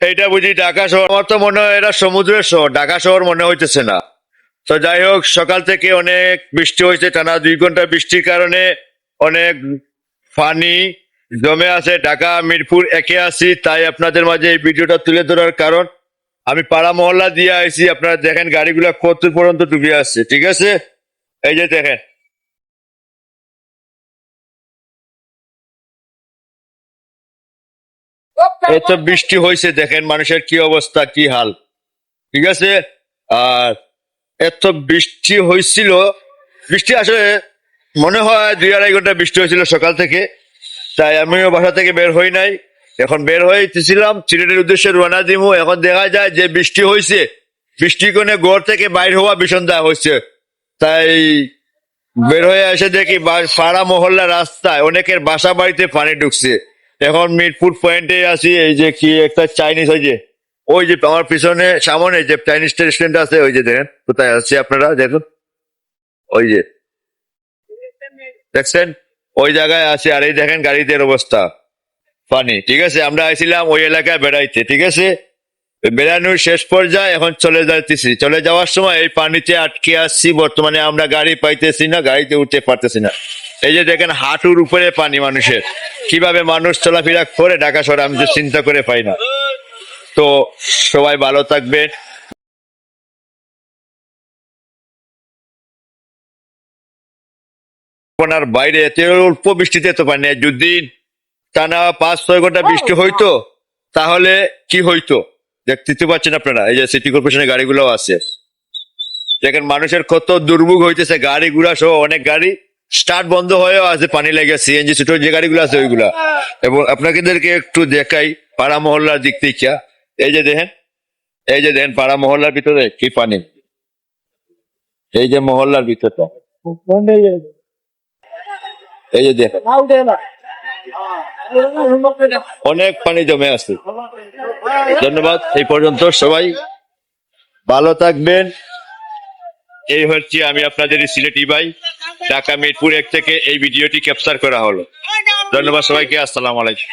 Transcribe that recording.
এইটা বুঝি ঢাকা শহর। আমার তো মনে হয় এটা সমুদ্রের শহর, ঢাকা শহর মনে হইতেছে না। তো যাই হোক, সকাল থেকে অনেক বৃষ্টি হয়েছে টানা দুই ঘণ্টা বৃষ্টির কারণে অনেক পানি জমে আছে। ঢাকা, মিরপুর একে আছি, তাই আপনাদের মাঝে এই ভিডিওটা তুলে ধরার কারণ। আমি পাড়া মহল্লা দিয়ে আইছি, আপনারা দেখেন গাড়িগুলা কত পর্যন্ত ডুবে আসছে ঠিক আছে? এই যে দেখেন। এত বৃষ্টি হয়েছে দেখেন মানুষের কি অবস্থা কি হাল। ঠিক আছে? আর এত বৃষ্টি হয়েছিল বৃষ্টি আসলে মনে হয় দুই আড়াই ঘণ্টা বৃষ্টি হয়েছিল সকাল থেকে তাই আমিও বাসা থেকে বের হই নাই। এখন বের হয়েছিলাম সিলেটের উদ্দেশ্যে রওনা দিমু। এখন দেখা যায় যে বৃষ্টি হয়েছে বৃষ্টি কোনে ঘর থেকে বাইর হওয়া ভীষণ দেওয়া হয়েছে তাই বের হয়ে এসে দেখি পাড়া মহল্লা রাস্তায় অনেকের বাসা বাড়িতে পানি ঢুকছে। এখন মিরপুর পয়েন্টে আছি, এই যে কি একটা চাইনিজ যে, ওই যে আমার পিছনে সামনে যে চাইনিজ রেস্টুরেন্ট আছে, ওই যে দেখেন, কোথায় আছে আপনারা দেখুন, ওই যে, দেখছেন? ওই জায়গায় আছে, আর এই দেখেন গাড়িদের অবস্থা পানি ঠিক আছে? আমরা আইছিলাম ওই এলাকায় বেড়াইতে, ঠিক আছে? বেড়ানোর শেষ পর্যায়ে এখন চলে যাইতেছি, চলে যাওয়ার সময় এই পানিতে আটকে আসছি বর্তমানে আমরা গাড়ি পাইতেছি না, গাড়িতে উঠতে পারতেছি না। এই যে দেখেন হাঁটুর উপরে পানি মানুষের। কীভাবে মানুষ চলাফেরা করে ঢাকা শহরে আমি তো চিন্তা করে পাই না। তো সবাই ভালো থাকবেন। আপনার বাইরে অল্প বৃষ্টিতে তো পানি। যদি টানা পাঁচ ছয় ঘণ্টা বৃষ্টি হইতো তাহলে কি হইতো? দেখতে পাচ্ছেন আপনারা এই যে সিটি কর্পোরেশনের গাড়িগুলো আছে। দেখেন মানুষের কত দুর্ভোগ হইতেছে গাড়ি ঘোড়া সহ অনেক গাড়ি। স্টার্ট বন্ধ হয়েও আছে, পানি লেগে সিএনজি ছোট যে গাড়িগুলো আছে ওইগুলা। এবং আপনাদেরকে একটু দেখাই পাড়া মহল্লার দিক থেকে। এই যে দেখেন, এই যে দেখেন পাড়া মহল্লার ভিতরে কি পানি। এই যে মহল্লার ভিতরটা। এই যে দেখেন, অনেক পানি জমে আছে। ধন্যবাদ, এই পর্যন্ত সবাই ভালো থাকবেন। এই হচ্ছে আমি আপনাদের সিলেটি ভাই। ঢাকা মিরপুর এক থেকে এই ভিডিওটি ক্যাপচার করা হলো। ধন্যবাদ সবাইকে আসসালাম আলাইকুম।